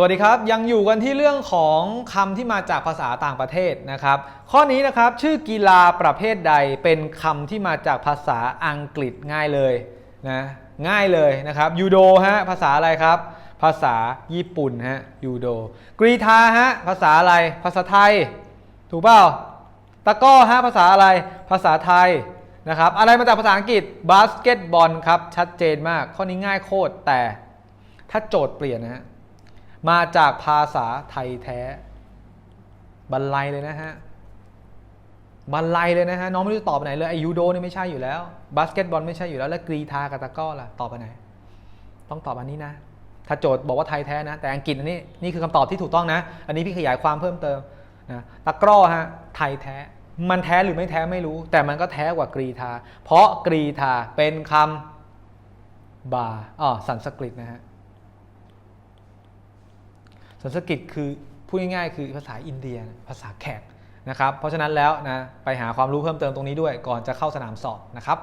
สวัสดีครับ ยังอยู่กันที่เรื่องของคำที่มาจากภาษาต่างประเทศนะครับ ข้อนี้นะครับชื่อกีฬาประเภทใดเป็นคำที่มาจากภาษาอังกฤษง่ายเลยนะง่ายเลยนะครับยูโดฮะภาษาอะไรครับ ภาษาญี่ปุ่นฮะยูโดกรีธาฮะภาษาอะไร ภาษาไทย ถูกเปล่าตะก้อฮะภาษาอะไร ภาษาไทยนะครับอะไรมาจากภาษาอังกฤษบาสเกตบอลครับชัดเจนมาก ข้อนี้ง่ายโคตรแต่ถ้าโจทย์เปลี่ยนนะฮะ มาจากภาษาไทยแท้ บรรลัยเลยนะฮะบรรลัยเลยนะฮะน้องไม่รู้จะตอบไปไหนเลยไอยูโดนี่ไม่ใช่อยู่แล้วบาสเกตบอลไม่ใช่อยู่แล้วแล้วกรีธากับตะก้อล่ะตอบไปไหน ต้องตอบอันนี้นะ ถ้าโจทย์บอกว่าไทยแท้นะ แต่อังกฤษอันนี้นี่คือคำตอบที่ถูกต้องนะ อันนี้พี่ขยายความเพิ่มเติมนะตะกร้อฮะไทยแท้ มันแท้หรือไม่แท้ไม่รู้ แต่มันก็แท้กว่ากรีธาเพราะกรีธาเป็นคำบาอ๋อสันสกฤตนะฮะ สันสกฤตคือพูดง่ายๆคือภาษาอินเดียภาษาแขกนะครับ เพราะฉะนั้นแล้วนะไปหาความรู้เพิ่มเติมตรงนี้ด้วยก่อนจะเข้าสนามสอบนะครับ